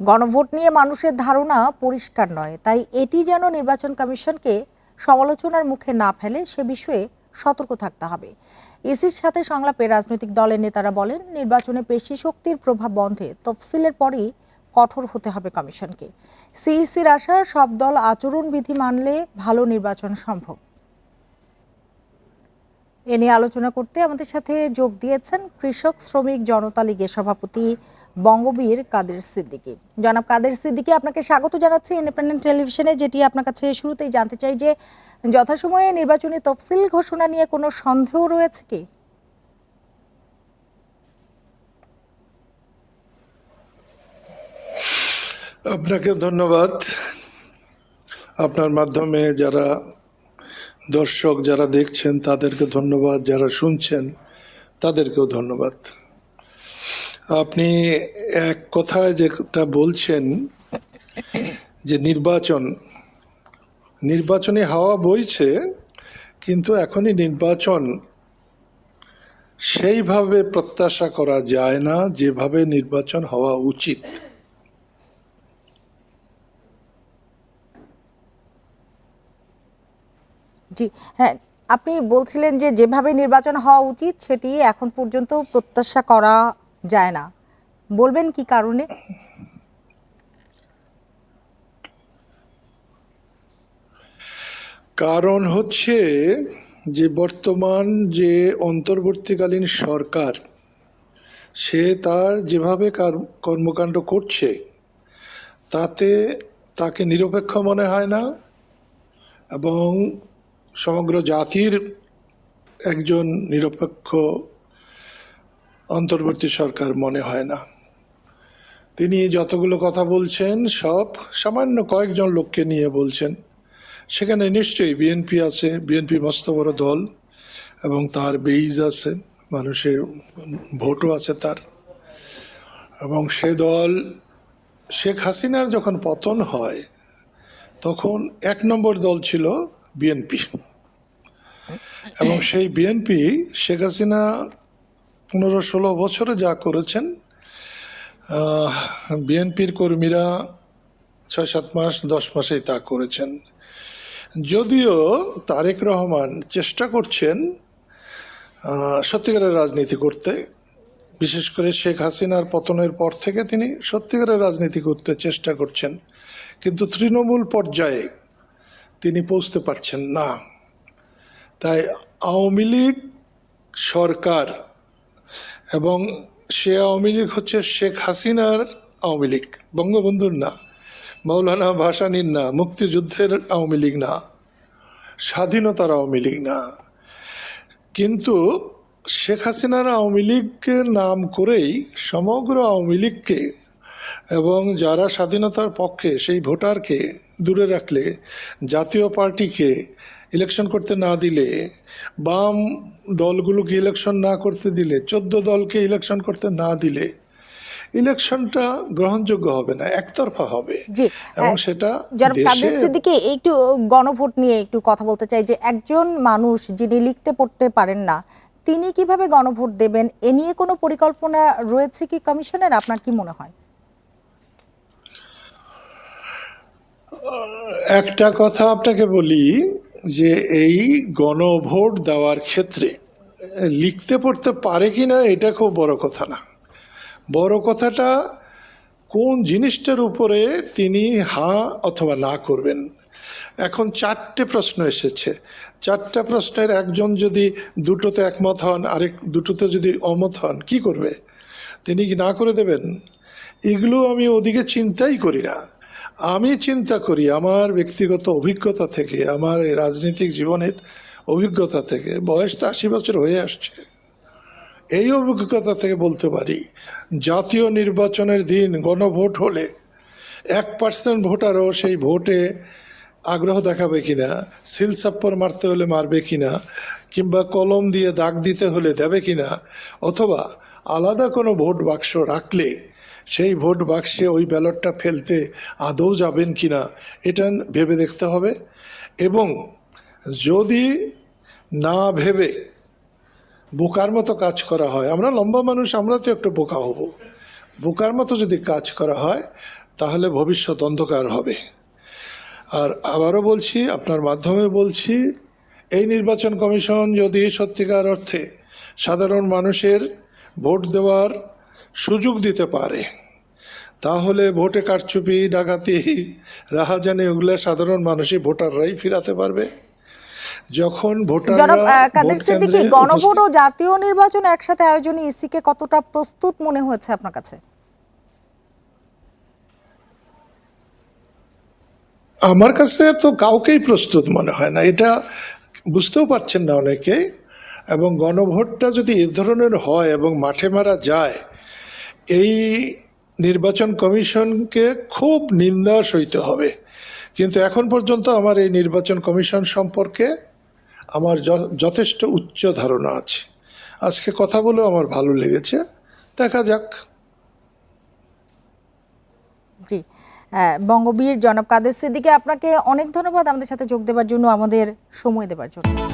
গণভোট নিয়ে মানুষের ধারণা পরিষ্কার নয়, তাই এটি যেন নির্বাচন কমিশনকে সমালোচনার মুখে না ফেলে, সে বিষয়ে সতর্ক থাকতে হবে। ইসির সাথে সংলাপে রাজনৈতিক দলের নেতারা বলেন, নির্বাচনে পেশি শক্তির প্রভাব বন্ধে তফসিলের পরই কঠোর হতে হবে কমিশনকে। সিইসির আশা, সব দল আচরণবিধি মানলে ভালো নির্বাচন সম্ভব। এ নিয়ে আলোচনা করতে আমাদের সাথে যোগ দিয়েছেন কৃষক শ্রমিক জনতা লীগের সভাপতি বঙ্গবীর কাদের সিদ্দিকী। জনাব কাদের সিদ্দিকী, আপনাকে স্বাগত জানাচ্ছি ইন্ডিপেন্ডেন্ট টেলিভিশনে যেটি আপনার কাছে শুরুতেই জানতে চাই যে যথাসময়ে নির্বাচনী তফসিল ঘোষণা নিয়ে কোনো সন্দেহ রয়েছে কি? আপনাকে ধন্যবাদ। আপনার মাধ্যমে যারা দর্শক যারা দেখছেন, তাদেরকে ধন্যবাদ। যারা শুনছেন, তাদেরকেও ধন্যবাদ। আপনি এক কথায় যেটা বলছেন, যে নির্বাচন, নির্বাচনে হাওয়া বইছে, কিন্তু এখনই নির্বাচন সেইভাবে প্রত্যাশা করা যায় না, যেভাবে নির্বাচন হওয়া উচিত। জি হ্যাঁ আপনি বলছিলেন যে যেভাবে নির্বাচন হওয়া উচিত সেটি এখন পর্যন্ত প্রত্যাশা করা যায় না। বলবেন কি কারণে? কারণ হচ্ছে যে বর্তমান যে অন্তর্বর্তীকালীন সরকার, সে তার যেভাবে কর্মকাণ্ড করছে, তাতে তাকে নিরপেক্ষ মনে হয় না এবং সমগ্র জাতির একজন নিরপেক্ষ অন্তর্বর্তী সরকার মনে হয় না। তিনি যতগুলো কথা বলছেন, সব সামান্য কয়েকজন লোককে নিয়ে বলছেন। সেখানে নিশ্চয়ই বিএনপি আছে বিএনপি মস্ত বড় দল এবং তার বেইজ আছে, মানুষের ভোটও আছে তার। এবং সে দল শেখ হাসিনার যখন পতন হয়, তখন এক নম্বর দল ছিল বিএনপি এবং সেই বিএনপি শেখ হাসিনা পনেরো ষোলো বছরে যা করেছেন বিএনপির কর্মীরা ছয় সাত মাস, দশ মাসেই তা করেছেন। যদিও তারেক রহমান চেষ্টা করছেন সত্যিকারের রাজনীতি করতে। বিশেষ করে শেখ হাসিনার পতনের পর থেকে তিনি সত্যিকারের রাজনীতি করতে চেষ্টা করছেন। কিন্তু তৃণমূল পর্যায়ে তিনি পৌঁছতে পারছেন না। তাই আওয়ামী লীগ সরকার এবং সে আওয়ামী লীগ হচ্ছে শেখ হাসিনার আওয়ামী লীগ। বঙ্গবন্ধুর না মৌলানা ভাসানীর না, মুক্তিযুদ্ধের আওয়ামী লীগ না, স্বাধীনতার আওয়ামী লীগ না। কিন্তু শেখ হাসিনার আওয়ামী লীগের নাম করেই সমগ্র আওয়ামী লীগকে এবং যারা স্বাধীনতার পক্ষে সেই ভোটারকে দূরে রাখলে জাতীয় পার্টিকে ইলেকশন করতে না দিলে বাম দলগুলোকে ইলেকশন না করতে দিলে চোদ্দ দলকে ইলেকশন করতে না দিলে ইলেকশনটা গ্রহণযোগ্য হবে না একতরফা হবে। জি এবং হ্যাঁ, সেটা দেশে একটু গণভোট নিয়ে একটু কথা বলতে চাই যে একজন মানুষ যিনি লিখতে পড়তে পারেন না তিনি কীভাবে গণভোট দেবেন এ নিয়ে কোনো পরিকল্পনা রয়েছে কি কমিশনের? আপনার কি মনে হয়? একটা কথা আপনাকে বলি যে এই গণভোট দেওয়ার ক্ষেত্রে লিখতে পড়তে পারে কি না, এটা খুব বড় কথা না। বড় কথাটা কোন জিনিসটার উপরে তিনি হা অথবা না করবেন? এখন চারটে প্রশ্ন এসেছে। চারটা প্রশ্নের একজন যদি দুটোতে একমত হন, আরেক দুটোতে যদি অমত হন, কি করবে? তিনি কি না করে দেবেন? এগুলো আমি ওদিকে চিন্তাই করি না। আমি চিন্তা করি আমার ব্যক্তিগত অভিজ্ঞতা থেকে, আমার এই রাজনৈতিক জীবনের অভিজ্ঞতা থেকে, বয়স তো আশি বছর হয়ে আসছে, এই অভিজ্ঞতা থেকে বলতে পারি, জাতীয় নির্বাচনের দিন গণভোট হলে এক পার্সেন্ট ভোটারও সেই ভোটে আগ্রহ দেখাবে কিনা, সিল সাপ্পর মারতে হলে মারবে কিনা, কিংবা কলম দিয়ে দাগ দিতে হলে দেবে কিনা, অথবা আলাদা কোনো ভোট বাক্স রাখলে সেই ভোট বাক্সে ওই ব্যালটটা ফেলতে আদৌ যাবেন কি না, এটা ভেবে দেখতে হবে। এবং যদি না ভেবে বোকার মতো কাজ করা হয়, আমরা লম্বা মানুষ, আমরা তো একটু বোকা হব। বোকার মতো যদি কাজ করা হয়, তাহলে ভবিষ্যৎ অন্ধকার হবে। আর আবারও বলছি, আপনার মাধ্যমে বলছি, এই নির্বাচন কমিশন যদি সত্যিকার অর্থে সাধারণ মানুষের ভোট দেওয়ার সুযোগ দিতে পারে। তাহলে ভোটে কারচুপি ডাকাতি রাহাজানি ওগুলো সাধারণ মানুষই ভোটাররাই ফিরাতে পারবে। যখন ভোটাররা কাদের সিদ্দিকী গণভোট ও জাতীয় নির্বাচন একসাথে আয়োজনে ইসিকে কতটা প্রস্তুত মনে হয়েছে আপনার কাছে? আমার কাছে তো কাউকেই প্রস্তুত মনে হয় না। এটা বুঝতেও পারছেন না অনেকে। এবং গণভোটটা যদি এ ধরনের হয় এবং মাঠে মারা যায় এই নির্বাচন কমিশনকে খুব নিন্দা সইতে হবে। কিন্তু এখন পর্যন্ত আমার এই নির্বাচন কমিশন সম্পর্কে আমার যথেষ্ট উচ্চ ধারণা আছে। আজকে কথা বলেও আমার ভালো লেগেছে। দেখা যাক। জি। বঙ্গবীর জনাব কাদের সিদ্দিকে আপনাকে অনেক ধন্যবাদ আমাদের সাথে যোগ দেওয়ার জন্য, আমাদের সময় দেওয়ার জন্য।